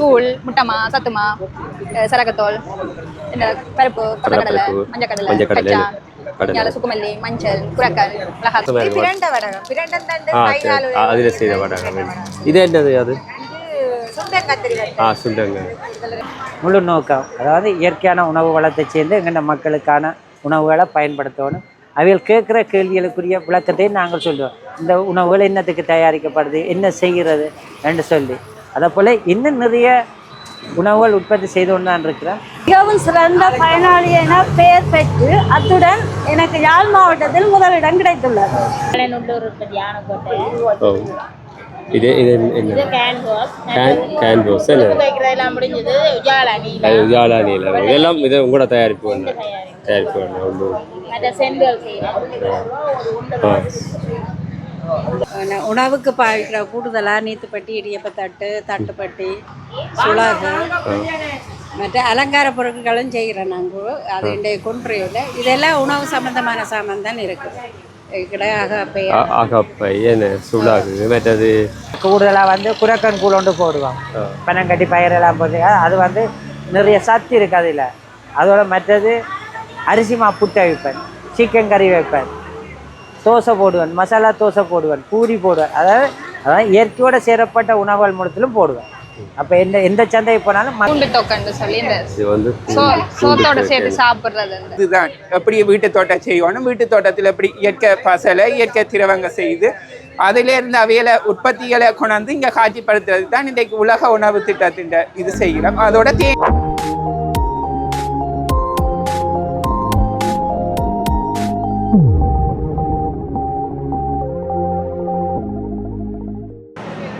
தூள் முட்டமா சத்துமா சரகத்தோல் இந்த பருப்பு கடலைப்பருப்பு, மஞ்சக்கடலை மஞ்சக்கடலை, கடலை. சுக்குமல்லி மஞ்சள் குரக்கல். பிரண்ட வடகம். அதில் செய்த வடகம். இது என்னது அது? ஆ சுண்டங்க முழு நோக்கம். அதாவது இயற்கையான உணவு வளத்தை சேர்ந்து எங்கள்ட மக்களுக்கான உணவுகளை பயன்படுத்தணும். அவைகள் கேட்குற கேள்விகளுக்குரிய விளக்கத்தையும் நாங்கள் சொல்லுவோம். இந்த உணவுகள் என்னத்துக்கு தயாரிக்கப்படுது? என்ன செய்கிறது? என்று சொல்லி. அதை போல் இன்னும் நிறைய உணவுகள் உற்பத்தி செய்து கொண்டு தான் இருக்கிறேன் மிகவும் சிறந்த பயனாளி என பெயர் பெற்று அத்துடன் எனக்கு யாழ் மாவட்டத்தில் முதலிடம் கிடைத்துள்ளது. இது இது என்ன? கேன்வாஸ் உஜாலா நீல இதெல்லாம் இது உங்களோட தயாரிப்பு ஒன்று தயாரிப்பு. ஒன்று உணவுக்கு பாவிக்கிற கூடுதலாக நீத்துப்பட்டி இடியப்பத்தட்டு தட்டுப்பட்டி சுளாகு மற்ற அலங்கார பொருட்களும் செய்கிறோம் நாங்கள் அது இன்றைய கொன்றையில் இதெல்லாம் உணவு சம்பந்தமான சாமான் தான் இருக்குது ஆ- ஆகப்பை என்ன சுடாகு மற்றது? கூடுதலாக வந்து குரக்கன் கூழ் ஒன்று போடுவோம். பனங்கட்டி பயிரெல்லாம் போட்டு அது வந்து நிறைய சத்து இருக்குது அதில். அதோட மற்றது அரிசி மா புட்டை வைப்பேன் சிக்கன் கறி வைப்பேன். தோசை போடுவேன் மசாலா தோசை போடுவேன் பூரி போடுவேன். அதாவது அதாவது இயற்கையோட சேரப்பட்ட உணவுகள் மூலத்திலும் போடுவேன். அப்போ எந்த எந்த சந்தைக்கு போனாலும் பூண்டு தொக்கன்னு சொல்லி இந்த சோத்தோட சேர்த்து சாப்பிடுறது இதுதான். எப்படி வீட்டு தோட்டம் செய்யணும் வீட்டு தோட்டத்தில் எப்படி இயற்கை பசலை இயற்கை திரவங்க செய்து அதிலிருந்து அவையில உற்பத்திகளை கொண்டாந்து இங்கே காட்சிப்படுத்துறது தான் இன்றைக்கு உலக உணவு திட்டத்தின் இது செய்கிறோம். அதோட தே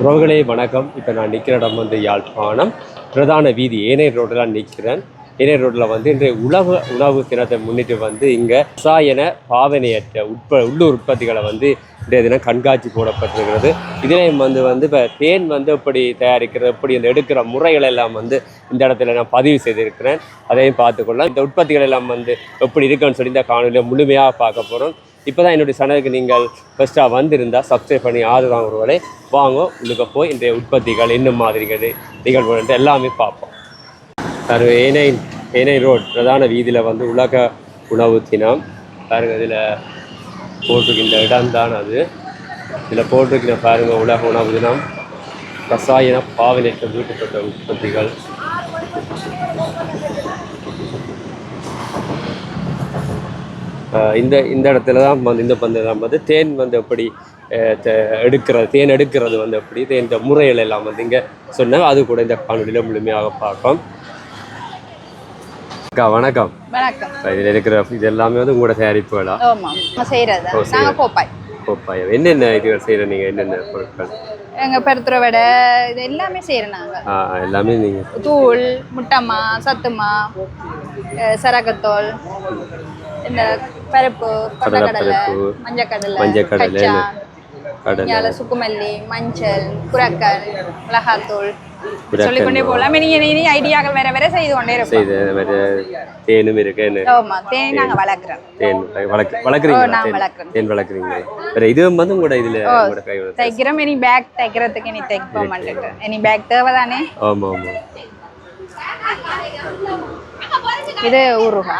உறவுகளே வணக்கம். இப்போ நான் நிற்கிற இடம் வந்து யாழ்ப்பாணம். பிரதான வீதி ஏனைய ரோட்டில் நான் நிற்கிறேன். ஏனைய ரோட்டில் வந்து இன்றைய உணவு உணவு தினத்தை முன்னிட்டு வந்து இங்கே ரசாயன பாவனையற்ற உட்ப உள்ளூர் உற்பத்திகளை வந்து இன்றைய தினம் கண்காட்சி போடப்பட்டிருக்கிறது. இதிலையும் வந்து வந்து இப்போ தேன் வந்து எப்படி தயாரிக்கிறது எப்படி அந்த எடுக்கிற முறைகள் எல்லாம் வந்து இந்த இடத்துல நான் பதிவு செய்திருக்கிறேன். அதையும் பார்த்துக்கொள்ளலாம். இந்த உற்பத்திகள் எல்லாம் வந்து எப்படி இருக்குன்னு சொல்லி இந்த காணொலியில் முழுமையாக பார்க்க போகிறோம் இப்போ தான் என்னுடைய சேனலுக்கு நீங்கள் ஃபஸ்ட்டாக வந்திருந்தால் சப்ஸ்கிரைப் பண்ணி ஆதரவு ஒருவரை வாங்க. உள்ளுக்க போய் இன்றைய உற்பத்திகள் என்ன மாதிரிகள் நிகழ்வுகள் எல்லாமே பார்ப்போம். பாருங்க ஏனை ஏனை ரோட் பிரதான வீதியில் வந்து உலக உணவு தினம். பாருங்க இதில் போட்டிருக்கின்ற இடம்தான் அது. இதில் போட்டிருக்கிற பாருங்க உலக உணவு தினம். ரசாயன பாவனைக்கு வீட்டுப்பட்ட உற்பத்திகள். இந்த இந்த இடத்துல தான் வந்து இந்த பந்தம் வந்து தேன் வந்து எப்படி எடுக்கிறது தேன் எடுக்கிறது வந்து எப்படி இந்த முறைகள் எல்லாம் வந்து இங்கே சொன்னாங்க அது கூட இந்த காணொலியில் முழுமையாக பார்ப்போம் அக்கா வணக்கம். வணக்கம். இதில் இருக்கிற இது எல்லாமே வந்து உங்களோட தயாரிப்புகளா? நாங்க. கோப்பாய். என்னென்ன இதுகள் செய்கிற நீங்கள் என்னென்ன பொருட்கள்? எங்க பெருத்துற வடை இது எல்லாமே செய்யறோம் நாங்க. ஆ, எல்லாமே நீங்கள் தூள் முட்டம்மா சத்துமா சரகத்தோல் இந்த பருப்பு கடலைப்பருப்பு, மஞ்சக்கடலை மஞ்சக்கடலை, கடலை சுக்குமல்லி மஞ்சள் குரக்கல் மிளகாத்தூள் சொல்லிக்கொண்டே போகலாம் இனி இனி ஐடியாக்கள் வேற வேற செய்து கொண்டே இருப்போம் செய்த வேறு தேனும் இருக்கு ஆமா தேனி நாங்க வளர்க்குறோம் தேன் வளர்க்க ஓ, வளர்க்குறீங்களா நான் வளர்க்குறேன். தேன் வளர்க்குறீங்க வேறு இதுவும் வந்து உங்களோட இதில் உங்களோட கையோட தைக்கிறோம் இனி பேக் தைக்கிறதுக்கு இனி தைப்போம் பண்ணிட்டு இனி பேக் தேவைதானே ஆமாம் ஆமாம் இது ஊருகா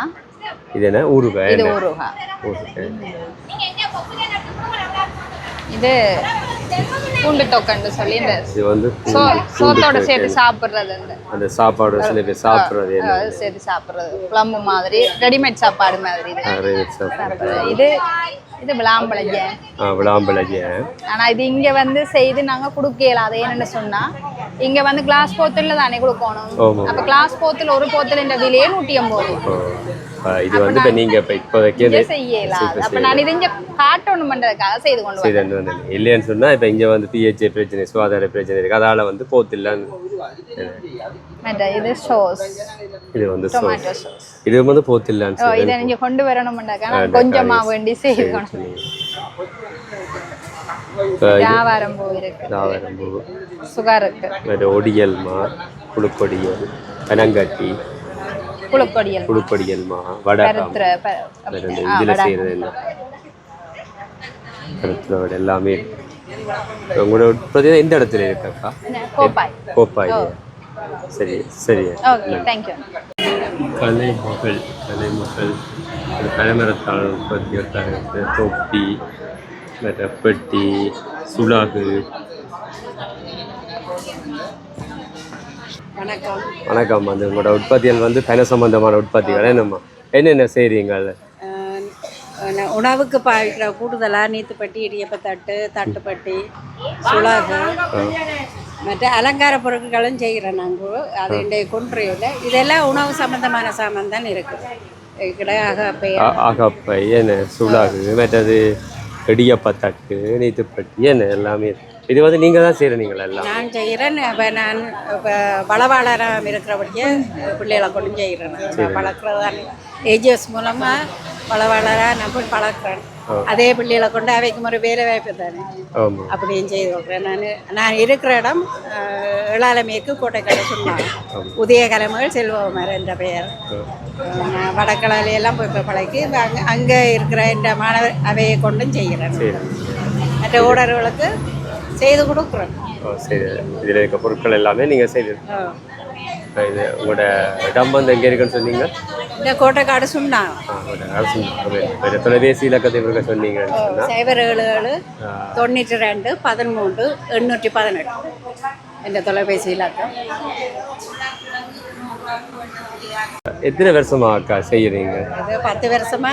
இது என்ன? ஊறுகாய். இது ஊறுகாய். இது பூண்டு தொக்கன்னு சொல்லி இந்த இது வந்து சோத்தோட சேர்த்து. சாப்பிடுறது இந்த. அந்த சாப்பாடு சில பேர் சாப்பிட்றது சேர்த்து சாப்பிடுறது. குழம்பு மாதிரி ரெடிமேட் சாப்பாடு மாதிரி சாப்பிடுறது. இது இது விளாம்பழங்க. ஆ விளாம்பழகிய ஆனா இது இங்க வந்து செய்து நாங்க குடுக்கலாம் அது என்னன்னு சொன்னா இங்க வந்து கிளாஸ் போத்தல்ல தானே கொடுக்கணும். அப்ப கிளாஸ் போத்தல் ஒரு போத்தல் என்ற விலையே நூற்றி ஐம்பது இது வந்து இப்போ நீங்கள் இப்போ இந்த செய்யலாம். அப்ப நான் இது இங்க காட்டணும் பண்றதுக்காக செய்து கொண்டு செய்து வந்து இல்லைன்னு சொன்னால் இப்போ இங்கே வந்து பிஹெச்ஏ பிரச்சனை சுகாதார பிரச்சனை இருக்குது அதால் வந்து போத்தில்லான்னு இது இது வந்து சோஸ் இது வந்து போத்தில்லான்னு இதை நீங்க கொண்டு நான் கொஞ்சமா வேண்டி செய்யணும் இப்போ வியாபாரம் போயிருக்கு தாவரம்பூ இருக்கு. வேறு ஒடியல்மா புழுக்கொடியல் பனங்கட்டி வேற இந்த ஆ, இதில் வடை. செய்கிறது என்ன கருத்துல வடை எல்லாமே இருக்கு. உங்களோட உற்பத்தி எந்த இடத்துல என்ன, கோப்பாய். கோப்பாய். சரி சரி. ஓகே தேங்க்யூ கலைமகள் கலைமகள் கலைமரத்தால் உற்பத்தி தொப்பி பெட்டி சுலாகு வணக்கம். வணக்கம் அந்த உங்களோட உற்பத்திகள் வந்து பன சம்பந்தமான உற்பத்திகள் என்னம்மா? என்னென்ன செய்கிறீங்க உணவுக்கு பாவிக்கிற கூடுதலாக நீத்துப்பட்டி இடியப்பத்தட்டு தட்டுப்பட்டி சுளாகு மற்ற அலங்கார பொருட்களும் செய்கிறோம் நாங்கள் அது இன்றைய கொன்றையில் இதெல்லாம் உணவு சம்பந்தமான சாமான் தான் இருக்குது பெயர் அகப்பை என்ன சுலாகு மற்றது இடியப்பத்தட்டு நீத்துப்பட்டி என்ன எல்லாமே இருக்கு. இது வந்து நீங்கள் தான் செய்கிறீங்களா எல்லாம்? நான் செய்கிறேன் இப்போ நான் இப்போ வளவாளராக இருக்கிறபடியே பிள்ளைகளை கொண்டு செய்கிறேன் நான் வளர்க்குறதான் ஏஜிஎஸ் மூலமாக வளவாளராக நான் போய் பழக்கிறேன். அதே பிள்ளைகளை கொண்டு அவைக்கும் ஒரு வேலை வாய்ப்பு தானே? அப்படியும் செய்து கொடுக்குறேன் நான் நான் இருக்கிற இடம் அஹ், ஏழாலமேற்கு கோட்டைக்கடை சொன்னாங்க உதய கலைமகள் செல்வகுமார் என்ற பெயர். வடக்கலாலையெல்லாம் போய் இப்போ பழகி அங்கே அங்கே இருக்கிற இந்த மாணவர் அவையை கொண்டும் செய்கிறேன் மற்ற ஓடர்களுக்கு செய்து கொடுக்குறேன். ஓ சரி. இதில் இருக்க பொருட்கள் எல்லாமே நீங்கள் செய்து. இது உங்களோட இடம் வந்து எங்கே இருக்குன்னு சொன்னீங்க? இந்த கோட்டைக்காடு சொன்னாங்க உங்களோட அரசு வேறு தொலைபேசி இலக்கத்தை இருக்க சொன்னால் சைபர் ஏழு ஏழு தொண்ணூற்றி ரெண்டு பதிமூன்று எண்ணூற்றி பதினெட்டு. என்ற தொலைபேசி இலக்கம். எத்தனை வருஷமா அக்கா செய்கிறீங்க இது பத்து வருஷமா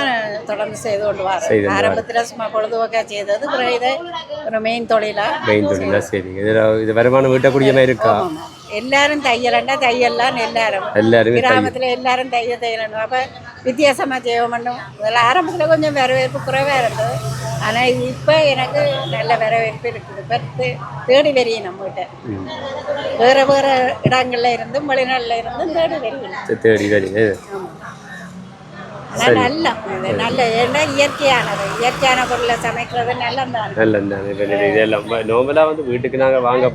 தொடர்ந்து செய்து கொண்டு வரேன் ஆரம்பத்தில் சும்மா பொழுதுபோக்கா செய்தது பிறகு இதை ஒரு மெயின் தொழிலா. மெயின் தொழிலாக செய்றீங்க. இதில் இது வருமானம் வீட்டக்கூடியமாக இருக்கா. எல்லாரும் தையலண்டா தையல்லாம் எல்லாரும். எல்லாருமே தையல். கிராமத்துல எல்லாரும் தைய தையலணும் அப்ப வித்தியாசமா செய்ய மாட்டோம் முதல்ல ஆரம்பத்துல கொஞ்சம் வரவேற்பு குறைவா இருந்தது. ஆனா இப்ப எனக்கு நல்ல வரவேற்பு இருக்குது. இப்ப தே- தேடி வரையும் நம்மகிட்ட. வேற வேற இடங்கள்ல இருந்தும் வெளிநாட்டுல இருந்தும் தேடி வரையும் சரி, தேடி ஆனா நல்ல நல்ல ஏன்னா இயற்கையானது. இயற்கையான பொருளை சமைக்கிறது நல்லதான் நல்ல தானே இப்போ இதெல்லாம் நார்மலாக வந்து வீட்டுக்கு நாங்கள் வாங்க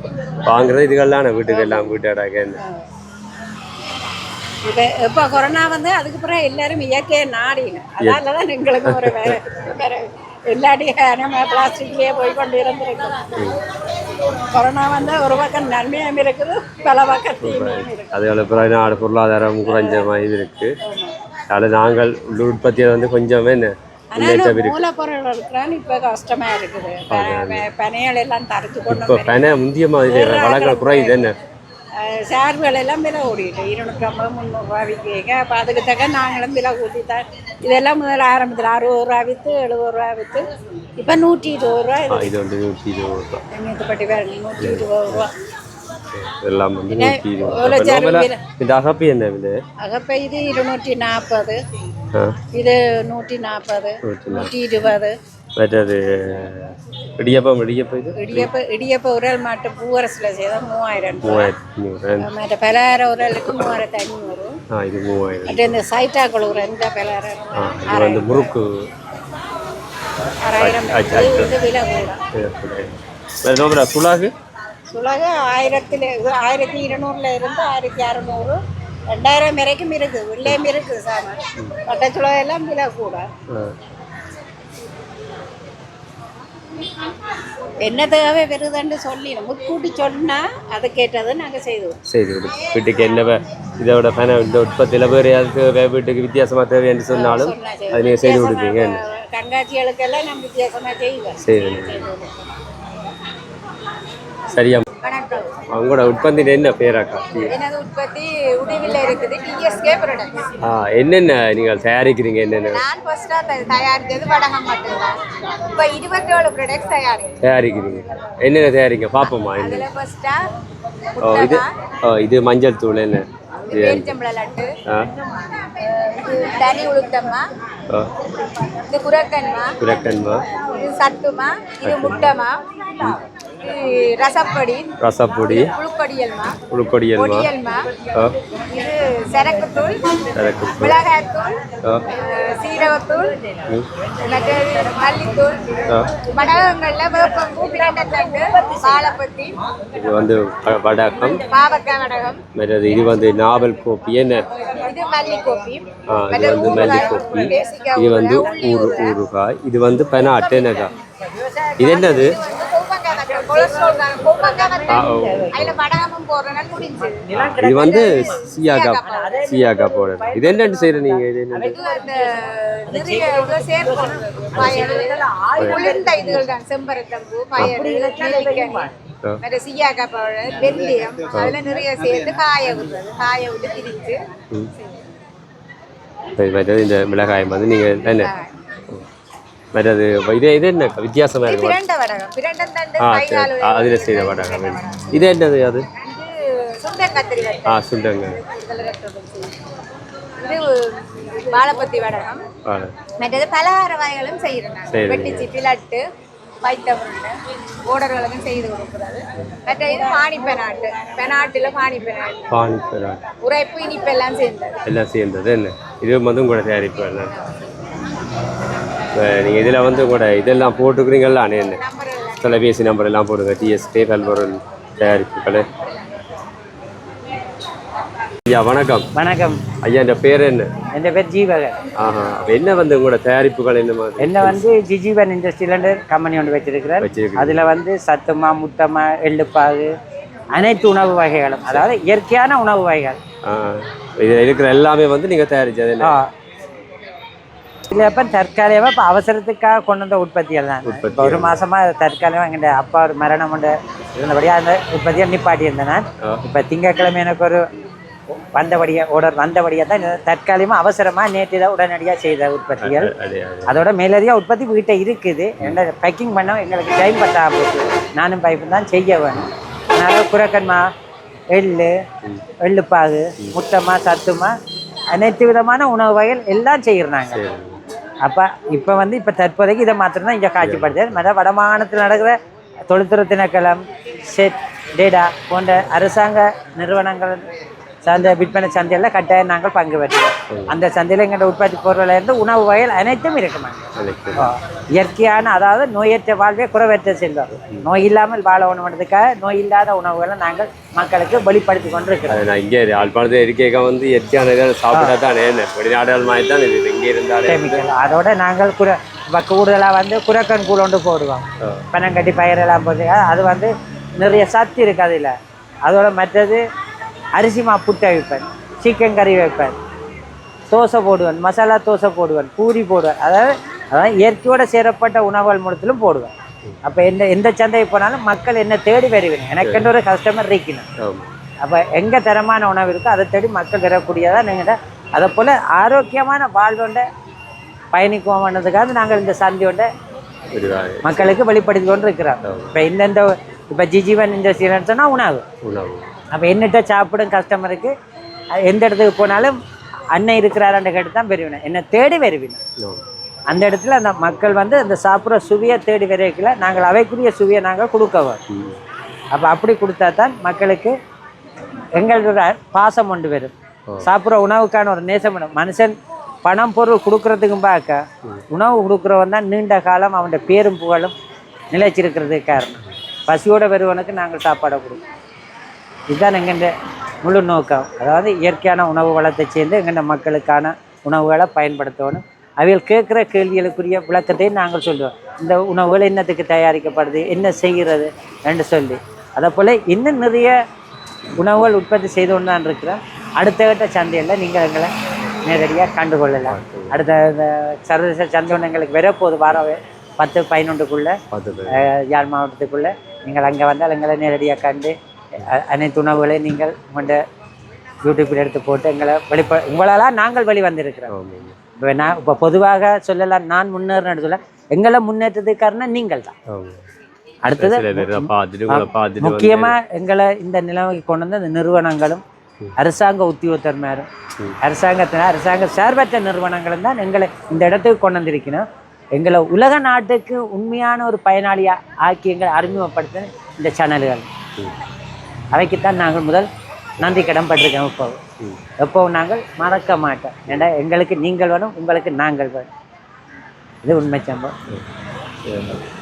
வாங்குறது இதுகள்லாம் வீட்டுக்கு எல்லாம் வீட்டடாக இப்ப இப்ப கொரோனா வந்து அதுக்கு பிறகு எல்லாரும் இயற்கையை நாடினோம் அதனால தான் எங்களுக்கு ஒரு வேற வேற எல்லாத்தையும் நம்ம பிளாஸ்டிக்லயே போய் கொண்டு இருந்திருக்கோம். கொரோனா வந்து ஒரு பக்கம் நன்மையும் இருக்குது பல பக்கம் தீமையும் இருக்குது. அதுகளை பிறகு நாடு பொருளாதாரம் குறைஞ்ச மாதிரி இருக்கு. அதனால் நாங்கள் உள்ள உற்பத்தியை வந்து கொஞ்சமே மூலப்பொருள் இருக்கிறான்னு இப்ப கஷ்டமா இருக்குது. பனைகள் எல்லாம் தரைச்சு கொண்டு இப்போ பென முந்திய மாதிரி வளங்கள் குறையுது என்ன? அஹ் சார்புகள் எல்லாம் விலை ஓடிட்டு இருநூற்றம்பது முந்நூறுரூவா விற்க அப்போ அதுக்கு தக்க நாங்களும் விலை கூட்டி தான் இதெல்லாம் முதல்ல ஆரம்பத்தில் அறுபது ரூபா விற்று எழுபது ரூபா விற்று இப்போ நூற்றி இருபது ரூபா இது வந்து நூற்றி இருபது ரூபா. எண்ணூற்றி வேறு நூற்றி இருபது ரூபா. எல்லாம் வந்து நூற்றி இருபது? இந்த அகப்பி என்ன விலை? அகப்ப இது இருநூற்றி நாற்பது. இது நூற்றி நாற்பது. நூற்றி இருபது. மற்றது இடியப்பம் இடியப்பம் இது? இடியப்ப இடியப்ப உரல் மாட்டு பூவரசில் செய்தால் மூவாயிரம் ஐநூறு மற்ற பலகார உரலுக்கு மூவாயிரத்து ஐநூறு. ஆ இது மூவாயிரம். மற்ற இந்த சைட்டாக்கள் உரல் இந்த பலகார ஆ இது வந்து முறுக்கு. ஆறாயிரம் இது விலை கூட சுலாகு? சுலக ஆயிரத்தில் ஆயிரத்தி இருநூறுல இருந்து ஆயிரத்தி அறநூறு. ரெண்டாயிரம் வரைக்கும் இருக்குது உள்ளேயும் இருக்குது சாமான். பட்ட சுலகம் எல்லாம் விலை கூட என்ன தேவை வருதுன்னு சொல்லி முன்கூட்டி சொன்னால் அதை கேட்டதை நாங்கள் செய்துவோம். செய்து வீட்டுக்கு என்ன இதோட பண இந்த உற்பத்தியில் வேறு யாருக்கு வீட்டுக்கு வித்தியாசமாக தேவை என்று சொன்னாலும் சொன்னா அது நீங்கள் செய்து கொடுப்பீங்க கண்காட்சிகளுக்கெல்லாம் நம்ம வித்தியாசமாக செய்வோம். செய்து சரியா? வணக்கம். அவங்களோட உற்பத்தி என்ன பேராக்கா எனது உற்பத்தி உடிவில் இருக்குது டிஎஸ்கே ப்ராடக்ட்ஸ் ஆ என்னென்ன நீங்கள் தயாரிக்கிறீங்க என்னென்ன? நான் ஃபர்ஸ்டாக தயாரித்தது வடகம் மட்டும்தான். இப்போ இருபத்தேழு ப்ராடக்ட்ஸ் தயாரிக்கிறேன். தயாரிக்கிறீங்க. என்னென்ன தயாரிக்க பார்ப்போமா அதில் ஃபர்ஸ்ட்டாக ஓ இது ஓ இது மஞ்சள் தூள் என்ன? பேரிச்சம்பள லட்டு. தனி உளுத்தம்மா. இது குரக்கன்மா. குரக்கன்மா. இது சத்துமா. இது முட்டமா. ரசப்பொடி. ரசப்பொடி. புழுக்கொடியல்மா புழுக்கொடியல்மா பொடியல்மா. ஓ இது சரக்குத்தூள் சரக்கு மிளகாய்த்தூள். சீரகத்தூள். மற்றது மல்லித்தூள். வடகங்கள்ல வேப்பம்பூ பிரண்டத்தண்டு வாழைப்பத்தி இது வந்து வடகம். பாவக்காய் வடகம். மற்றது இது வந்து நாவல் கோப்பி. என்ன? இது மல்லிக்கோப்பி. ஆ இது வந்து மல்லி கோப்பி இது வந்து ஊரு ஊறுகாய். இது வந்து பெனாட்டு என்னக்கா? இது என்னது? இது வந்து சியாக்கா சியாக்கா போடுறது இது என்னன்னு செய்யற நீங்க? இது என்ன சியாக்கா பவுடர் வெந்தயம் அதுல நிறைய சேர்த்து காய விடுறது. காய விட்டு திரிச்சு மற்றது இந்த மிளகாயம் வந்து நீங்க என்ன? ஆ, அதுல செய்த வடகம். இது என்னது அது? இது சுண்டல் கத்திரி வடகம். ஆ சுண்டங்க. இது வாழைப்பத்தி வடகம். மற்றது பலகார வகைகளும் சரி. வெட்டிச்சு பிளட்டு பைத்தமுண்டு ஓடர்களுக்கும் செய்து கொடுக்குறது. மற்ற இது பானி பெனாட்டு பெனாட்டில் பானி பெனாட்டு பானி பெரா உரைப்பு இனிப்பெல்லாம் சேர்ந்தது. எல்லாம் சேர்ந்தது. என்ன? இது வந்து உங்களோட தயாரிப்பு எல்லாம் நீங்கள் இதில் வந்து உங்களோட இதெல்லாம் போட்டுக்கிறீங்களா என்ன தொலைபேசி நம்பர் எல்லாம் போடுங்க. டிஎஸ்பி பல்பொருள் தயாரிப்புகள். ஐயா வணக்கம். வணக்கம். ஐயா இந்த பேர் என்ன? என் பேர்? ஜீவகன் ஆஹா அப்ப என்ன வந்து உங்களோட தயாரிப்புகள் என்ன என்ன வந்து ஜிஜிவன் இண்டஸ்ட்ரியில கம்பெனி ஒன்று வச்சிருக்கிறேன். அதுல வந்து சத்துமா முத்தமா எள்ளுப்பாகு அனைத்து உணவு வகைகளும். அதாவது இயற்கையான உணவு வகைகள். இதுல இருக்கிற எல்லாமே வந்து நீங்க தயாரிச்சது என்ன இதில் இப்போ அவசரத்துக்காக கொண்டு வந்த உற்பத்திகள் தான் ஒரு மாசமா தற்காலிகமாக எங்கள் அப்பா ஒரு மரணம் உண்டு இருந்தபடியாக அந்த உற்பத்தியை நிப்பாட்டி இருந்தேன் நான். இப்போ திங்கட்கிழமை எனக்கு ஒரு வந்தபடியாக ஆர்டர் வந்தபடியாக தான் தற்காலிகமாக அவசரமாக நேற்று தான் உடனடியாக செய்த உற்பத்திகள். அதோட மேலதிக உற்பத்தி வீட்டை இருக்குது என்ன பேக்கிங் பண்ண எங்களுக்கு டைம் பத்தா போச்சு நானும் பைப்பு தான் செய்ய வேணும் அதனால் குரக்கன்மா எள்ளு எள்ளுப்பாகு முட்டமா சத்துமா அனைத்து விதமான உணவு வகைகள் எல்லாம் செய்கிறாங்க. அப்போ இப்போ வந்து இப்போ தற்போதைக்கு இதை மாத்திரம் தான் இங்கே காட்சிப்படுது. மற்ற வடமாகாணத்தில் நடக்கிற தொழில்துறை திணைக்களம் செட் டேடா போன்ற அரசாங்க நிறுவனங்கள் சார்ந்த விற்பனை சந்தையில் கட்டாயம் நாங்கள் பங்கு பெற்றோம். அந்த சந்தையில் எங்களோட உற்பத்தி பொருளில் இருந்து உணவு வகைகள் அனைத்தும் இருக்குமாங்க இயற்கையான அதாவது நோயற்ற வாழ்வே குறைவற்ற செல்வம் நோய் இல்லாமல் வாழ உணவுன்றதுக்காக நோய் இல்லாத உணவுகளை நாங்கள் மக்களுக்கு வெளிப்படுத்தி கொண்டு இருக்கிறோம் இங்கே யாழ்ப்பாணத்தில் இருக்க வந்து இயற்கையான சாப்பிட்டா தான்? வெளிநாடுகள் மாதிரி தான் இது? இங்கே இருந்தாலே வந்து கெமிக்கல் அதோட நாங்கள் இப்போ கூடுதலாக வந்து குரக்கன் கூழ் ஒன்று போடுவோம். பனங்கட்டி பயிரெல்லாம் போட்டு அது வந்து நிறைய சத்து இருக்கு அதில். அதோட மற்றது அரிசி மா புட்டை வைப்பேன் சிக்கன் கறி வைப்பேன். தோசை போடுவேன். மசாலா தோசை போடுவேன். பூரி போடுவேன். அதாவது அதாவது இயற்கையோட சேரப்பட்ட உணவுகள் மூலத்திலும் போடுவேன். அப்போ எந்த எந்த சந்தைக்கு போனாலும் மக்கள் என்ன தேடி வருவீங்க எனக்கென்று ஒரு கஸ்டமர் இருக்கணும். அப்போ எங்கே தரமான உணவு இருக்கோ அதை தேடி மக்கள் பெறக்கூடியதாக நீங்கள் அதை போல் ஆரோக்கியமான வாழ்வுண்ட பயணிக்குவோம்ன்றதுக்காக நாங்கள் இந்த சந்தையோட மக்களுக்கு வெளிப்படுத்தி கொண்டு இருக்கிறோம் இப்போ இந்தந்த இப்போ ஜிஜிவன் இண்டஸ்ட்ரியல்னு சொன்னால் உணவு. உணவு. அப்போ என்னட்ட சாப்பிடும் கஸ்டமருக்கு எந்த இடத்துக்கு போனாலும் அண்ணன் இருக்கிறாரான்னு கேட்டு தான் பெறுவினேன் என்னை தேடி வருவினேன் ஆமா. அந்த இடத்துல அந்த மக்கள் வந்து அந்த சாப்பிட்ற சுவையை தேடி வரைக்கல. நாங்கள் அவைக்குரிய சுவையை நாங்கள் கொடுக்க வரோம் ம். அப்போ அப்படி கொடுத்தா தான் மக்களுக்கு எங்களோட பாசம் கொண்டு வரும். சாப்பிட்ற உணவுக்கான ஒரு நேசம் வரும். மனுஷன் பணம் பொருள் கொடுக்கறதுக்கும் பார்க்க உணவு கொடுக்குறவன் தான் நீண்ட காலம் அவனோட பேரும் புகழும் நிலைச்சிருக்கிறதுக்கு காரணம். பசியோட வருவனுக்கு நாங்கள் சாப்பாடை கொடுப்போம். இதுதான் எங்கள்ட முழு நோக்கம். அதாவது இயற்கையான உணவு வளத்தை சேர்ந்து எங்கள்ட மக்களுக்கான உணவுகளை பயன்படுத்தணும். அவைகள் கேட்குற கேள்விகளுக்குரிய விளக்கத்தையும் நாங்கள் சொல்லுவோம். இந்த உணவுகள் என்னத்துக்கு தயாரிக்கப்படுது என்ன செய்கிறது என்று சொல்லி. அதை போல் இன்னும் நிறைய உணவுகள் உற்பத்தி செய்து கொண்டு தான் இருக்கிறோம். அடுத்த கட்ட சந்தையில் நீங்கள் எங்களை நேரடியாக கண்டுகொள்ளலாம் அடுத்த இந்த சர்வதேச சந்தை ஒன்று எங்களுக்கு வரப்போகுது வாரம் பத்து பதினொன்றுக்குள்ளே யாழ் மாவட்டத்துக்குள்ளே. நீங்கள் அங்கே வந்தால் எங்களை நேரடியாக கண்டு அனைத்து உணவுகளையும் நீங்கள் உங்கள்கிட்ட யூடியூப்பில் எடுத்து போட்டு எங்களை வெளிப்ப உங்களால் நாங்கள் வெளி வந்திருக்கிறோம் இப்போ நான் இப்போ பொதுவாக சொல்லலாம் நான் முன்னேறினு சொல்ல எங்களை முன்னேற்றத்துக்கு காரணம் நீங்கள் தான். அடுத்தது முக்கியமாக எங்களை இந்த நிலைமைக்கு கொண்டு வந்த இந்த நிறுவனங்களும் அரசாங்க உத்தியோகத்தர்மாரும் அரசாங்கத்தின அரசாங்க சார்பற்ற நிறுவனங்களும் தான் எங்களை இந்த இடத்துக்கு கொண்டு வந்திருக்கணும். எங்களை உலக நாட்டுக்கு உண்மையான ஒரு பயனாளியாக ஆக்கி எங்களை அறிமுகப்படுத்த இந்த சேனல்கள். அவைக்குத்தான் நாங்கள் முதல் நன்றி கடன் பட்டிருக்கோம் இப்போ. எப்போவும் நாங்கள்? மறக்க மாட்டோம். ஏன்னா எங்களுக்கு நீங்கள் வேணும் உங்களுக்கு நாங்கள் வேணும். இது உண்மை சம்பவம்.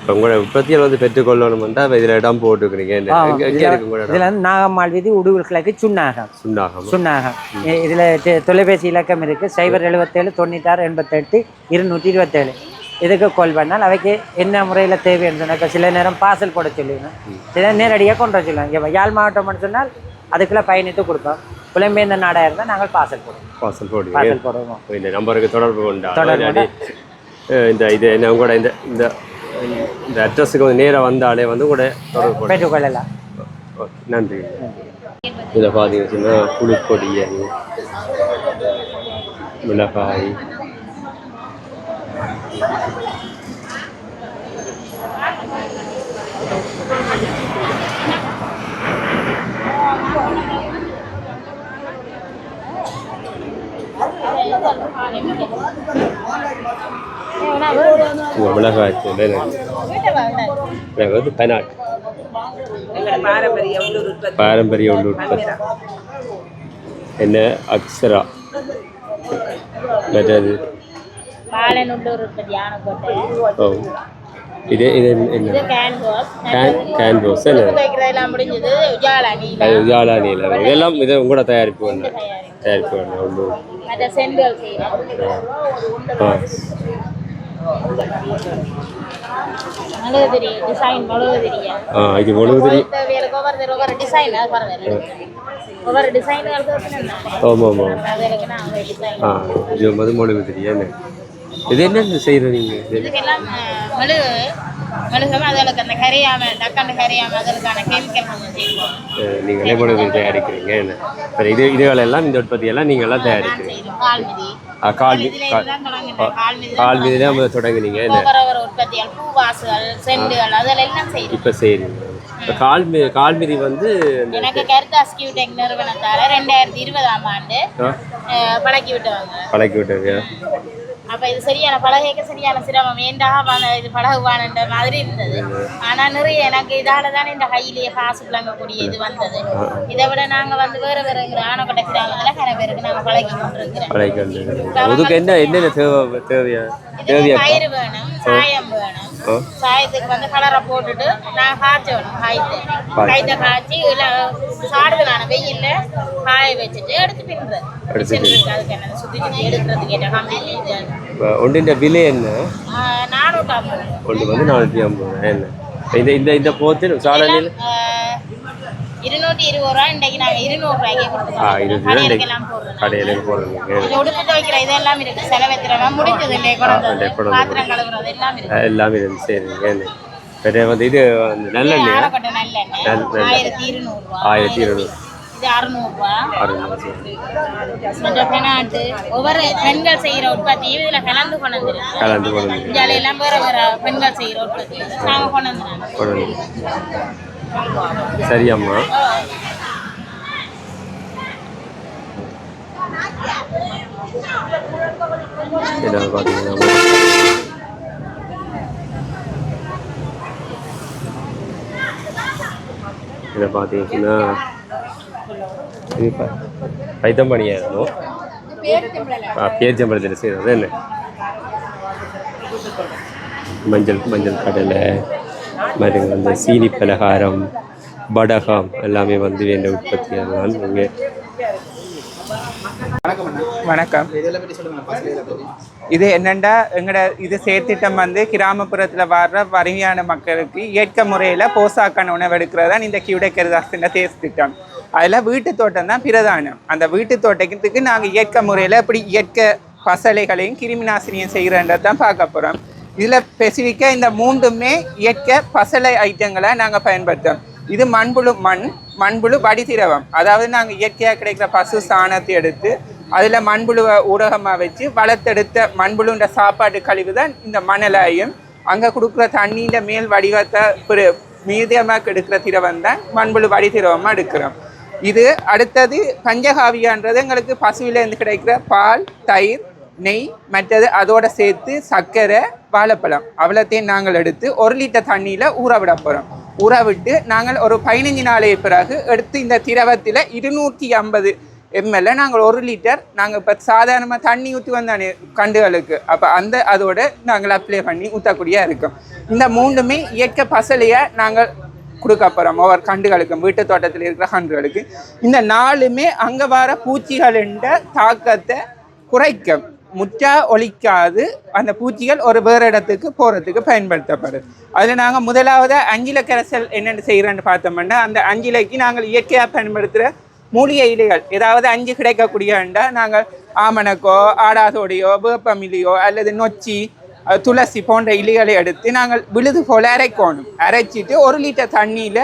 உங்களோட உற்பத்தியில் வந்து பெற்றுக்கொள்ளணும்னா இப்போ இதில் இடம் போட்டுக்கிறீங்க இதுல- வந்து நாகம்மாள் வீதி உடுவில் கிழக்கு சுண்ணாகம் சுண்ணாகம் சுண்ணாகம் இதுல தொலைபேசி இலக்கம் இருக்கு. சைபர் எழுபத்தேழு தொண்ணூத்தாறு எண்பத்தெட்டு இருநூற்றி இருபத்தேழு. இதுக்கு கால் பண்ணால் அவைக்கு என்ன முறையில் தேவைன்னு சொன்னாக்க சில நேரம் பார்சல் போட சொல்லுவேன் சில நேரடியாக கொண்டு வர சொல்லுவேன் யாழ் மாவட்டம்னு சொன்னால் அதுக்குள்ளே பயணித்து கொடுப்போம். புலம்பெயர்ந்த நாடாக இருந்தால் நாங்கள் பார்சல் போடுவோம். பார்சல் போடுவீங்க. பார்சல் போடுவோம். இந்த நம்பருக்கு தொடர்பு கொண்டா தொடர்பு இந்த இது என்ன உங்களோட இந்த இந்த இந்த அட்ரஸுக்கு வந்து நேராக வந்தாலே வந்து கூட தொடர்பு பெற்றுக்கொள்ளலாம். ஓகே நன்றி. இதில் பார்த்தீங்கன்னா புளிப்பொடியை மிளகாய் இந்த மிளகாய் தூள் எனக்கு வந்து பெனாட் பாரம்பரிய உள்ளூர் உற்பத்தி என்ன அக்ஸரா மற்றது பாலனுள்ளூர் உற்பத்தி யானைக்கோட்டை ஓ. இது இது என்ன- கேன்வாஸ் முடிஞ்சது உஜாலா நீல இதெல்லாம் இது உங்களோட தயாரிப்பு ஒன்று தயாரிப்பு? ஒன்று ஆ. ஆ. தேவையில்லை ஒவ்வொரு ஒவ்வொரு டிசைன் பரவாயில்ல. ஒவ்வொரு இது என்ன இது என்ன செய்கிற நீங்கள் இது இதுக்கெல்லாம் அஹ், மெழுகு மெழுகும் அதுகளுக்கு அந்த கரையாம டக்காண்டு கரையாம அதற்கான கெமிக்கல் கொஞ்சம் செய்வோம். நீங்களே ஒழுங்கு தயாரிக்கிறீங்க என்ன? சரி இது இதுகளெல்லாம் இந்த உற்பத்தியெல்லாம் நீங்கள் எல்லாம் தயாரிக்கிறீங்க. செய்வோம் கால் கால் மிதி தான் தொடங்குனீங்க உற்பத்தியால் பூவாசுகள் செண்டுகள் அதெல்லாம் எல்லாம் இப்போ இப்போ கால் வந்து எனக்கு கருத்தாஸ் கியூடெக் நிறுவனத்தால ரெண்டாயிரத்தி இருபதாம் ஆண்டு பழக்கி விட்டுவாங்க. பழக்கி விட்டது அப்ப இது சரியான பழகைக்கு சரியான சிரமம். ஏண்டா வான- இது பழகுவானன்ற மாதிரி இருந்தது. ஆனா நிறைய எனக்கு இதால தானே இந்த கையிலேயே காசு புழங்கக்கூடிய இது வந்தது. இதை விட நாங்க வந்து வேற வேற ஆனக்கொட்டை கிராமத்துல நிறைய பேருக்கு நாங்க பழகி கொண்டிருக்கிறோம் என்ன என்னென்ன தேவை தேவையா? தேவையா கயிறு வேணும் சாயம் வேணும். சாயத்துக்கு வந்து கலரை போட்டுட்டு நான் காய்ச்சணும் காய்த்து. காய். கைத்த காய்ச்சி சாடுதலான வெயில்ல காய வச்சுட்டு எடுத்து பின்னுறது. அதுக்கு என்ன சுத்தி சுத்தி எடுக்கிறதுக்கு என்ன ஒன்றின் விலை என்ன? நானூற்றி ஐம்பது. ஒன்று வந்து நானூற்றி ஐம்பது என்ன? இந்த இந்த இந்த போத்து சாலனில் இருநூற்றி இருபது ரூபா இன்றைக்கு நாங்கள் இருநூறு ரூபாய்க்கே கொடுத்துருக்கோம். கடையில் உடுப்பு துவைக்கிற இதெல்லாம் இருக்கு. செலவெத்திரமா முடிஞ்சது பாத்திரம் கழுவுறது எல்லாம் இருக்கு. எல்லாமே சரிங்க வந்து இது நல்லெண்ணெய்? ஆயிரத்தி இருநூறுவா ஆயிரத்தி இருநூறு. இது அறுநூறுவா அறுநூறு ஒவ்வொரு பெண்கள் செய்கிற உற்பத்தியும் இதில் கலந்து கொண்டு வந்துருக்கு கலந்து கொண்டு வந்து வேற வேற பெண்கள் செய்கிற உற்பத்தி. நாங்கள் கொண்டு சரியாம்மா. என்ன பார்த்தீங்கன்னா இதை பார்த்தீங்கன்னா இது ப- பைத்தம்பணியா இருக்கும் ஆ பேச்சம்பழத்தில் செய்கிறது என்ன? மஞ்சள் மஞ்சள் கடலை. மாதிரி வந்து சீனி பலகாரம் வடகம் எல்லாமே வந்து வேண்ட உற்பத்தி தான் இங்கே வணக்கம். இது என்னண்டா எங்களோட இது செயற்திட்டம் வந்து கிராமப்புறத்தில் வர்ற வறுமையான மக்களுக்கு இயற்கை முறையில் போசாக்கான உணவு எடுக்கிறது தான் இந்த கியூடெக்கருதாசின் தேஸ் திட்டம் அதில் வீட்டு தோட்டம் தான் பிரதானம். அந்த வீட்டு தோட்டத்துக்கு நாங்கள் இயற்கை முறையில் இப்படி இயற்கை பசலைகளையும் கிருமி நாசினியும் செய்கிறன்றது தான் பார்க்க போகிறோம் இதில் ஸ்பெசிஃபிக்காக இந்த மூன்றுமே இயற்கை பசலை ஐட்டங்களை நாங்கள் பயன்படுத்தோம் இது மண்புழு மண் மண்புழு வடிதிரவம். அதாவது நாங்கள் இயற்கையாக கிடைக்கிற பசு சாணத்தை எடுத்து அதில் மண்புழுவை ஊடகமாக வச்சு வளர்த்தெடுத்த மண்புழுன்ற சாப்பாட்டு கழிவு தான் இந்த மணலையும் அங்கே கொடுக்குற தண்ணியின் மேல் வடிவத்தை ஒரு மீதியமாக எடுக்கிற திரவம் தான் மண்புழு வடிதிரவமாக எடுக்கிறோம். இது அடுத்தது பஞ்சகாவியான்றது எங்களுக்கு பசுவிலேருந்து கிடைக்கிற பால் தயிர் நெய் மற்றது அதோட சேர்த்து சர்க்கரை வாழைப்பழம். அவ்வளோத்தையும் நாங்கள் எடுத்து ஒரு லிட்டர் தண்ணியில் ஊற விட போகிறோம் ஊற விட்டு நாங்கள் ஒரு பதினஞ்சு நாளைய பிறகு எடுத்து இந்த திரவத்தில் இருநூற்றி ஐம்பது எம்எல்ஏ நாங்கள் ஒரு லிட்டர் நாங்கள் இப்போ சாதாரணமாக தண்ணி ஊற்றி வந்தானே கண்டுகளுக்கு அப்போ அந்த அதோட நாங்கள் அப்ளை பண்ணி ஊற்றக்கூடியா இருக்கும். இந்த மூணுமே இயற்கை பசலையை நாங்கள் கொடுக்க போகிறோம் ஒவ்வொரு கண்டுகளுக்கும் வீட்டு தோட்டத்தில் இருக்கிற கண்டுகளுக்கு இந்த நாலுமே அங்கே வர பூச்சிகளின் தாக்கத்தை குறைக்கும். முற்றா ஒழிக்காது. அந்த பூச்சிகள் ஒரு வேறு இடத்துக்கு போகிறதுக்கு பயன்படுத்தப்படுது அதில் நாங்கள் முதலாவது அஞ்சில கரைசல் என்னென்னு செய்கிறோன்னு பார்த்தோம்னா அந்த அஞ்சிலைக்கு நாங்கள் இயற்கையாக பயன்படுத்துகிற மூலிகை இலைகள் ஏதாவது அஞ்சு கிடைக்கக்கூடியண்டா நாங்கள் ஆமணக்கோ ஆடாதோடையோ வேப்பமிலியோ அல்லது நொச்சி துளசி போன்ற இலைகளை எடுத்து நாங்கள் விழுது போல் அரைக்கணும். அரைச்சிட்டு ஒரு லிட்டர் தண்ணியில்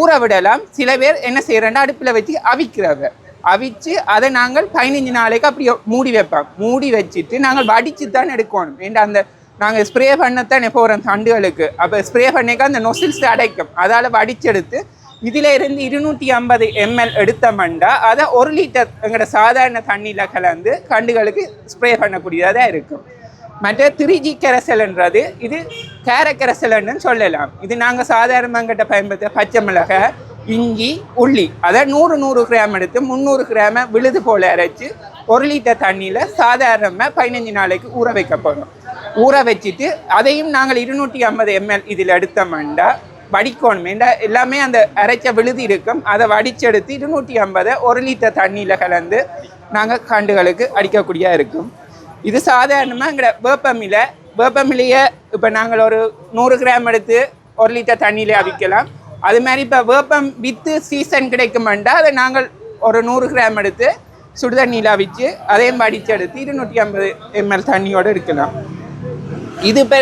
ஊற விடலாம். சில பேர் என்ன செய்யறேன்னா அடுப்பில் வச்சு அவிக்கிறவ. அவிச்சு அதை நாங்கள் பதினஞ்சு நாளைக்கு அப்படியே மூடி வைப்போம். மூடி வச்சுட்டு நாங்கள் வடிச்சு தான் எடுக்கணும். ஏன்டா அந்த நாங்கள் ஸ்ப்ரே பண்ணத்தான் போகிறோம் தண்டுகளுக்கு. அப்போ ஸ்ப்ரே பண்ணிக்க அந்த நொசில்ஸ் அடைக்கும். அதால் வடிச்செடுத்து இதில் இருந்து இருநூற்றி ஐம்பது எம்எல் எடுத்தோம்னா அதை ஒரு லிட்டர் எங்களோட சாதாரண தண்ணியில் கலந்து கண்டுகளுக்கு ஸ்ப்ரே பண்ணக்கூடியதாக இருக்கும். மற்ற திருஜி கரைசல்ன்றது இது கேர கரைசல்னு சொல்லலாம். இது நாங்கள் சாதாரணங்கிட்ட பயன்படுத்த பச்சை மிளகாய் இஞ்சி உள்ளி. அதை நூறு நூறு கிராம் எடுத்து முந்நூறு கிராமை விழுது போல் அரைச்சி ஒரு லிட்டர் தண்ணியில் சாதாரணமாக பதினஞ்சு நாளைக்கு ஊற வைக்க போகிறோம் ஊற வச்சுட்டு அதையும் நாங்கள் இருநூற்றி ஐம்பது எம்எல் இதில் எடுத்தோம்னா வடிக்கணும். எல்லாமே அந்த அரைச்ச விழுதி இருக்கும். அதை வடிச்செடுத்து இருநூற்றி ஐம்பதை ஒரு லிட்டர் தண்ணியில் கலந்து நாங்கள் கண்டுகளுக்கு அடிக்கக்கூடியதாக இருக்கும். இது சாதாரணமாக எங்களோட வேப்பமிலை வேப்பமிலையை இப்போ நாங்கள் ஒரு நூறு கிராம் எடுத்து ஒரு லிட்டர் தண்ணியிலே அவிக்கலாம். அது மாதிரி இப்போ வேப்பம் வித்து சீசன் கிடைக்குமெண்டா அதை நாங்கள் ஒரு நூறு கிராம் எடுத்து சுடுதண்ணியில் அவிச்சு அதையும் வடித்து எடுத்து இருநூற்றி ஐம்பது எம்எல் தண்ணியோடு இருக்கலாம் இது இப்போ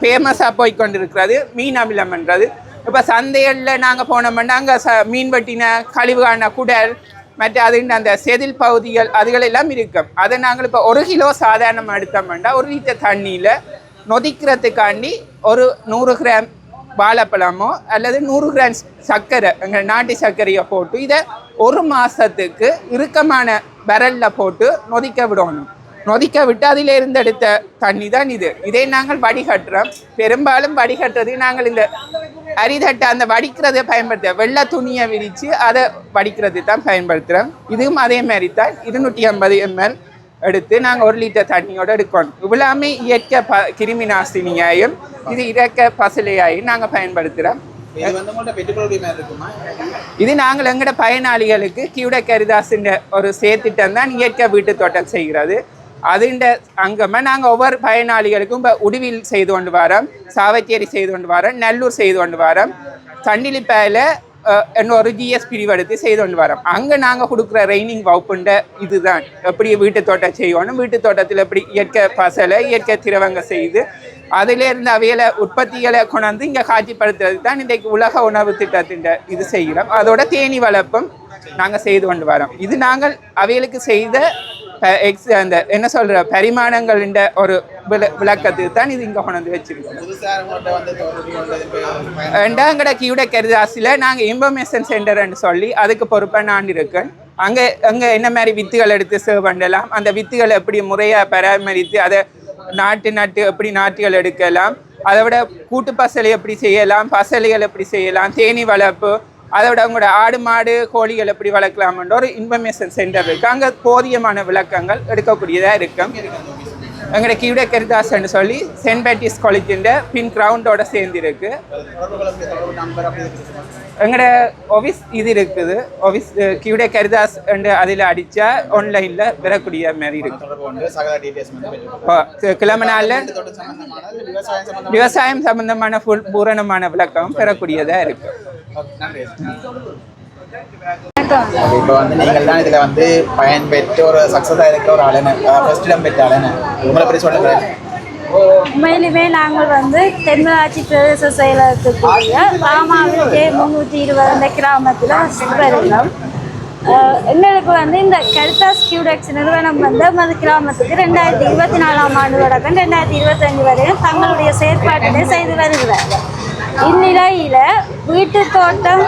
ஃபேமஸாக போய் கொண்டிருக்கிறது மீன் அமிலம்ன்றது இப்போ சந்தைகளில் நாங்கள் போனோம்னா அங்கே ச மீன் வெட்டின கழிவுகான குடல் மற்ற அதுன்னு அந்த செதில் பகுதிகள் அதுகள் எல்லாம் இருக்கும். அதை நாங்கள் இப்போ ஒரு கிலோ சாதாரணமாக எடுத்தோம்னா ஒரு லிட்டர் தண்ணியில் நொதிக்கிறதுக்காண்டி ஒரு நூறு கிராம் வாழைப்பழமோ அல்லது நூறு கிராம் சர்க்கரை எங்கள் நாட்டு சர்க்கரையை போட்டு இதை ஒரு மாதத்துக்கு இறுக்கமான விரலில் போட்டு நொதிக்க விடணும். நொதிக்க விட்டு அதில் இருந்தெடுத்த தண்ணி தான் இது. இதை நாங்கள் வடிகட்டுறோம். பெரும்பாலும் வடிகட்டுறது நாங்கள் இந்த அரிதட்டை அந்த வடிக்கிறதை பயன்படுத்த வெள்ளை துணியை விரித்து அதை வடிக்கிறது தான் பயன்படுத்துகிறோம் இதுவும் அதே மாதிரி தான் இருநூற்றி ஐம்பது எம்எல் எடுத்து நாங்கள் ஒரு லிட்டர் தண்ணியோட எடுக்கணும். இவ்வளவுமே இயற்கை ப கிருமி நாசினியாயும் இது இயற்கை பசலையாயும் நாங்கள் பயன்படுத்துகிறோம் இது நாங்கள் எங்கட பயனாளிகளுக்கு கியூட கரிதாசின்ற ஒரு சேர்த்திட்டம் தான் இயற்கை வீட்டு தோட்டம் செய்கிறது. அதுண்ட அங்கமாக நாங்கள் ஒவ்வொரு பயனாளிகளுக்கும் இப்போ உடுவில் செய்து கொண்டு வரோம் சாவச்சேரி செய்து கொண்டு வரோம் நல்லூர் செய்து கொண்டு வரோம். தண்டிலிப்பாயில் இன்னொரு ஜிஎஸ் பிரிவு எடுத்து செய்து கொண்டு வரோம். அங்கே நாங்கள் கொடுக்குற ரெய்னிங் வகுப்புண்ட இதுதான். எப்படி வீட்டு தோட்டம் செய்யணும்? வீட்டு தோட்டத்தில் எப்படி இயற்கை பசலை இயற்கை திரவங்க செய்து அதிலிருந்து அவையில உற்பத்திகளை கொண்டாந்து இங்கே காட்சிப்படுத்துறது தான் இன்றைக்கு உலக உணவு திட்டத்தின் இது செய்கிறோம். அதோட தேனி வளர்ப்பும் நாங்கள் செய்து கொண்டு வரோம். இது நாங்கள் அவைகளுக்கு செய்த எக்ஸ் அந்த என்ன சொல்ற பரிமாணங்களின் ஒரு விள விளக்கத்துக்கு தான் இது இங்கே கொண்டாந்து வச்சிருக்கோம் வந்து தொடர்பு கொண்டது ரெண்டாங்கட கியூட நாங்கள் இன்ஃபர்மேஷன் சென்டர்னு சொல்லி அதுக்கு பொறுப்பாக நான் இருக்கேன். அங்கே அங்கே என்ன மாதிரி வித்துகள் எடுத்து சேவ் பண்ணலாம் அந்த வித்துகளை எப்படி முறையாக பராமரித்து அதை நாட்டு நாட்டு எப்படி நாட்டுகள் எடுக்கலாம் அதை விட கூட்டு பசலை எப்படி செய்யலாம் பசலைகள் எப்படி செய்யலாம் தேனி வளர்ப்பு அதை விட அவங்களோட ஆடு மாடு கோழிகள் எப்படி வளர்க்கலாம்ன்ற ஒரு இன்ஃபர்மேஷன் சென்டர் இருக்குது அங்கே போதியமான விளக்கங்கள் எடுக்கக்கூடியதாக இருக்கும். எங்களோட கீவிட கரிதாசன்னு சொல்லி சென்ட் பேட்டிஸ் காலேஜின்ற பின் கிரவுண்டோட சேர்ந்து இருக்கு எங்களோட ஆஃபீஸ் இது இருக்குது. ஆஃபீஸ் கியூட கரிதாஸ் அதில் அடித்தா ஆன்லைனில் பெறக்கூடிய மாதிரி இருக்கு. தொடர்பு கிழமை நாளில் விவசாயம் சம்பந்தமான ஃபுல் பூரணமான விளக்கம் பெறக்கூடியதாக இருக்கு. இப்போ வந்து நீங்கள் தான் இதில் வந்து பயன் பெற்று ஒரு சக்ஸஸாக இருக்க ஒரு அலனை ஃபர்ஸ்ட் இடம் பெற்ற அலனை உங்களை பற்றி சொல்லுங்கள் உண்மையிலுமே நாங்கள் வந்து தென்மராட்சி பிரதேச செயலகத்துக்குரிய ராமாவிற்கே முந்நூற்றி இருபது இந்த கிராமத்தில் அஹ் எங்களுக்கு வந்து இந்த கரிதாஸ் கியூடெக்ஸ் நிறுவனம் வந்து நமது கிராமத்துக்கு ரெண்டாயிரத்தி இருபத்தி நாலாம் ஆண்டு தொடக்கம் ரெண்டாயிரத்தி இருபத்தஞ்சு வரையும் தங்களுடைய செயற்பாட்டினை செய்து வருகிறார் இந்நிலையில் வீட்டு தோட்டம்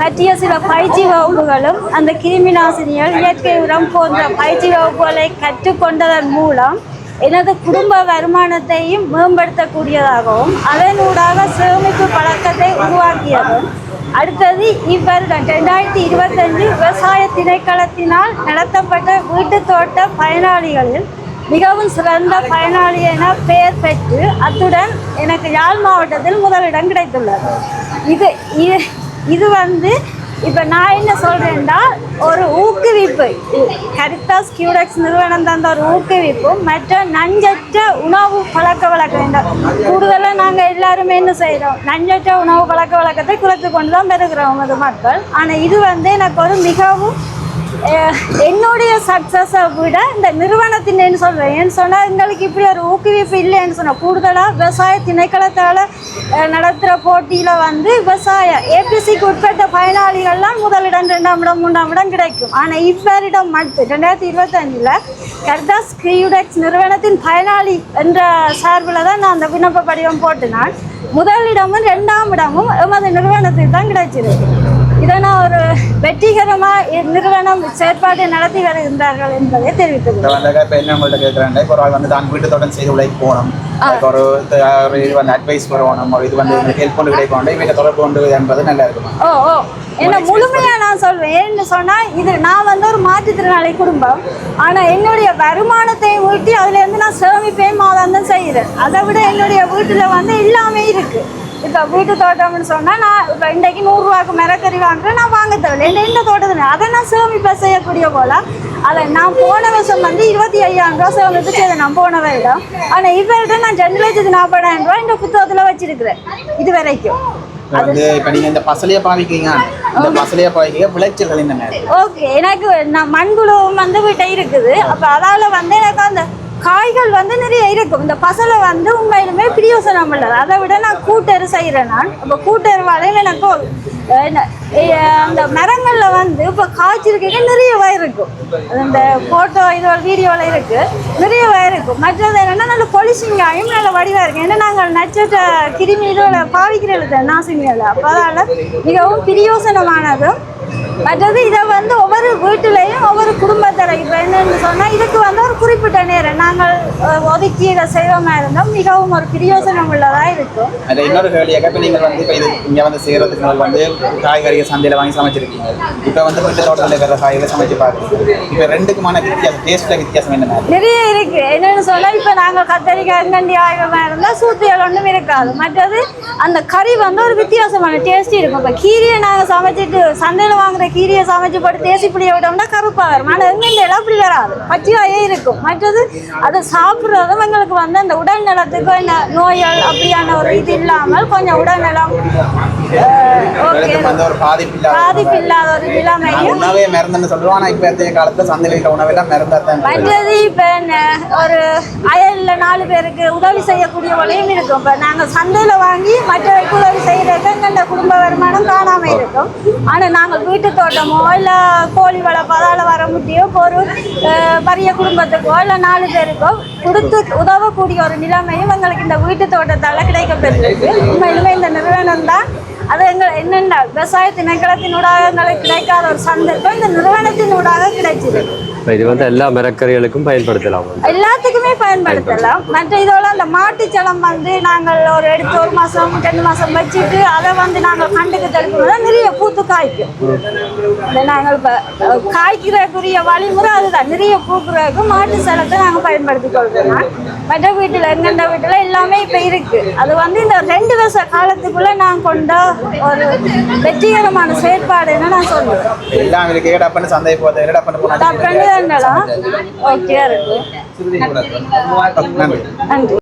பற்றிய சில பயிற்சி வகுப்புகளும் அந்த கிருமி நாசினிகள் இயற்கை உரம் போன்ற பயிற்சி வகுப்புகளை கற்றுக்கொண்டதன் மூலம் எனது குடும்ப வருமானத்தையும் மேம்படுத்தக்கூடியதாகவும் அதனூடாக சேமிப்பு பழக்கத்தை உருவாக்கியதும். அடுத்தது இவ்வருடம் ரெண்டாயிரத்தி இருபத்தஞ்சு விவசாய திணைக்களத்தினால் நடத்தப்பட்ட வீட்டு தோட்ட பயனாளிகளில் மிகவும் சிறந்த பயனாளி என பெயர் பெற்று அத்துடன் எனக்கு யாழ் மாவட்டத்தில் முதலிடம் கிடைத்துள்ளது. இது இது இது வந்து இப்போ நான் என்ன சொல்கிறேன்னா ஒரு ஊக்குவிப்பு. கரித்தாஸ் கியூடெக்ஸ் நிறுவனம் தந்த ஒரு ஊக்குவிப்பும் மற்ற நஞ்சற்ற உணவு பழக்க வழக்க வேண்டும் கூடுதலாக நாங்கள் எல்லாருமே என்ன செய்கிறோம் நஞ்சற்ற உணவு பழக்க வழக்கத்தை குறைத்து கொண்டு தான் பெறுகிறோம் அது மக்கள். ஆனால் இது வந்து எனக்கு ஒரு மிகவும் என்னுடைய சக்ஸஸை விட இந்த நிறுவனத்தின் சொல்கிறேன் ஏன்னு சொன்னால் எங்களுக்கு இப்படி ஒரு ஊக்குவிப்பு இல்லைன்னு சொன்னால் கூடுதலாக விவசாய திணைக்களத்தால் நடத்துகிற போட்டியில் வந்து விவசாய ஏபிசிக்கு உட்பட்ட பயனாளிகள்லாம் முதலிடம் ரெண்டாம் இடம் மூன்றாம் இடம் கிடைக்கும். ஆனால் இவ்வரிடம் மட்டும் ரெண்டாயிரத்தி இருபத்தஞ்சில் கர்தாஸ் கியூடெக்ஸ் நிறுவனத்தின் பயனாளி என்ற சார்பில் தான் நான் அந்த விண்ணப்ப படிவம் போட்டினான் முதலிடமும் ரெண்டாம் இடமும் எமது நிறுவனத்துக்கு தான் கிடைச்சிருக்கு. இதை நான் ஒரு வெற்றிகரமாக நிறுவனம் செயற்பாட்டை நடத்தி வருகின்றார்கள் என்பதை தெரிவித்துக் இப்போ என்ன உங்கள்கிட்ட இப்போ ஒரு ஆள் வந்து தான் வீட்டு தோட்டம் செய்து உழைக்கு போகணும். ஒரு இது வந்து அட்வைஸ் வரணும் ஒரு இது வந்து ஹெல்ப் கொண்டு கிடைக்கணும் வீட்டை தொடர்பு கொண்டு என்பது நல்லா இருக்குமா? ஓ ஓ. என்ன முழுமையாக நான் சொல்வேன். ஏன்னு சொன்னால் இது நான் வந்து ஒரு மாற்றுத்திறனாளி குடும்பம். ஆனால் என்னுடைய வருமானத்தை ஊட்டி அதுலேருந்து நான் சேமிப்பேன் மாதம் தான் செய்கிறேன். அதை விட என்னுடைய வீட்டில் வந்து எல்லாமே இருக்குது இப்போ வீட்டு தோட்டம்னு சொன்னால் நான் இப்போ இன்றைக்கு நூறுரூவாக்கு மிரக்கறி வாங்குறேன் நான் வாங்க தேவையில்லை. இந்த இந்த தோட்டத்தில் அதை நான் சேமிப்பை செய்யக்கூடிய போல அதை நான் போன வருஷம் வந்து இருபத்தி ஐயாயிரம் ரூபா சேமிப்பு செய்தேன் நான் போன வருடம். ஆனால் இவர்கிட்ட நான் ரெண்டு லட்சத்து நாற்பதாயிரம் ரூபா இந்த புத்தகத்தில் வச்சிருக்கிறேன் இது வரைக்கும். வந்து இப்போ நீங்கள் இந்த பசலையை பாவிக்கிறீங்க. இந்த பசலையை விளைச்சல்கள் ஓகே எனக்கு நான் மண்புழுவும் வந்து வீட்டை இருக்குது. அப்போ அதால் வந்து எனக்கு அந்த காய்கள் வந்து நிறைய இருக்கும். இந்த பசலை வந்து உண்மையிலுமே பிரியோசனம் உள்ளது அதை விட நான் கூட்டர் செய்கிறேன் நான். இப்போ கூட்டர் வலையில் எனக்கு அந்த மரங்களில் வந்து இப்போ காய்ச்சிருக்க நிறைய வயர் இருக்கும் அந்த ஃபோட்டோ இது வீடியோவில் இருக்குது நிறைய வயர் இருக்கும் மற்றது என்னென்னா நல்ல பொலிசிங்காயும் நல்ல வடிவாக இருக்கும் ஏன்னா நாங்கள் நட்சத்திர கிருமி இதில் பாவிக்கிறது நாசினியில். அப்போ அதனால் மிகவும் பிரியோசனமானதும் மற்றது இதை வந்து ஒவ்வொரு வீட்டிலையும் ஒவ்வொரு குடும்பத்தில் இப்போ என்னென்னு சொன்னால் இதுக்கு வந்து ஒரு குறிப்பிட்ட நேரம் நாங்கள் ஒதுக்கி இதை செய்வோமா இருந்தோம் மிகவும் ஒரு பிரியோசனம் உள்ளதாக இருக்கும். இன்னொரு கேள்வியாக நீங்கள் வந்து இப்போ இது இங்கே வந்து செய்கிறதுக்கு வந்து காய்கறி காய்கறியை சந்தையில் வாங்கி சமைச்சிருக்கீங்க. இப்போ வந்து வீட்டு தோட்டத்தில் இருக்கிற காய்கறி சமைச்சு பாருங்க. இப்போ ரெண்டுக்குமான வித்தியாசம் டேஸ்ட்டில் வித்தியாசம் என்ன நிறைய இருக்கு. என்னன்னு சொன்னால் இப்போ நாங்கள் கத்தரிக்காய் வெங்கண்டி ஆய்வமா இருந்தால் சூத்தியல் ஒன்றும் இருக்காது. மற்றது அந்த கறி வந்து ஒரு வித்தியாசமான டேஸ்டி இருக்கும் இப்போ கீரையை நாங்கள் சமைச்சிட்டு சந்தையில் வாங்குற கீரையை சமைச்சு போட்டு தேசி புளியை விட்டோம்னா கருப்பாக வரும். ஆனால் எங்கெல்லாம் அப்படி வராது. பச்சையாயே இருக்கும். மற்றது அதை சாப்பிட்றதும் எங்களுக்கு வந்து அந்த உடல் நலத்துக்கு என்ன நோய்கள் அப்படியான ஒரு இது இல்லாமல் கொஞ்சம் உடல் நலம் பாதிப்பு இல்லாத ஒரு நிலைமையும் உணவே. மறந்துன்னு சொல்லுவோம் ஆனால் இப்போ இருந்த காலத்தில் சந்தையில் உணவெல்லாம் மறந்தா தான் மற்றது இப்போ ஒரு அயலில் நாலு பேருக்கு உதவி செய்யக்கூடிய வழியும் இருக்கும். இப்போ நாங்கள் சந்தையில் வாங்கி மற்றவருக்கு உதவி செய்கிறதுக்கு எங்களோட குடும்ப வருமானம் காணாமல் இருக்கும். ஆனால் நாங்கள் வீட்டு தோட்டமோ இல்லை கோழி வளர்ப்போ அதால் வர முடியும் இப்போ ஒரு பெரிய குடும்பத்துக்கோ இல்லை நாலு பேருக்கோ கொடுத்து உதவக்கூடிய ஒரு நிலைமையும் எங்களுக்கு இந்த வீட்டு தோட்டத்தால் கிடைக்கப்பெற்றிருக்கு. உண்மையிலுமே இந்த நிறுவனம் தான் அது எங்கள் என்னென்ன விவசாய திணைக்களத்தினூடாக எங்களுக்கு கிடைக்காத ஒரு சந்தர்ப்பம் இந்த நிறுவனத்தினூடாக இப்போ இது வந்து எல்லா மரக்கறிகளுக்கும் பயன்படுத்தலாம் எல்லாத்துக்குமே பயன்படுத்தலாம். மற்ற இதோட அந்த மாட்டுச்சலம் வந்து நாங்கள் ஒரு எடுத்து ஒரு மாதம் ரெண்டு மாதம் வச்சுட்டு அதை வந்து நாங்கள் கண்டுக்கு தெளிக்கணும் நிறைய பூத்து காய்க்கும். நாங்கள் இப்போ காய்க்கிறக்குரிய வழிமுறை அதுதான். நிறைய பூக்குறதுக்கு மாட்டு சலத்தை நாங்கள் பயன்படுத்தி கொள்கிறோம். மற்ற வீட்டில் எங்கெந்த வீட்டில் எல்லாமே இப்போ இருக்குது அது வந்து இந்த ரெண்டு வருஷ காலத்துக்குள்ளே நான் கொண்ட ஒரு வெற்றிகரமான செயற்பாடுன்னு நான் சொல்லுவேன். எல்லாம் இருக்கு ஏடாப்பண்ணு சந்தை போகுது போனால் தப்புன்னு தானடா ஓகே இருக்கு. நன்றி.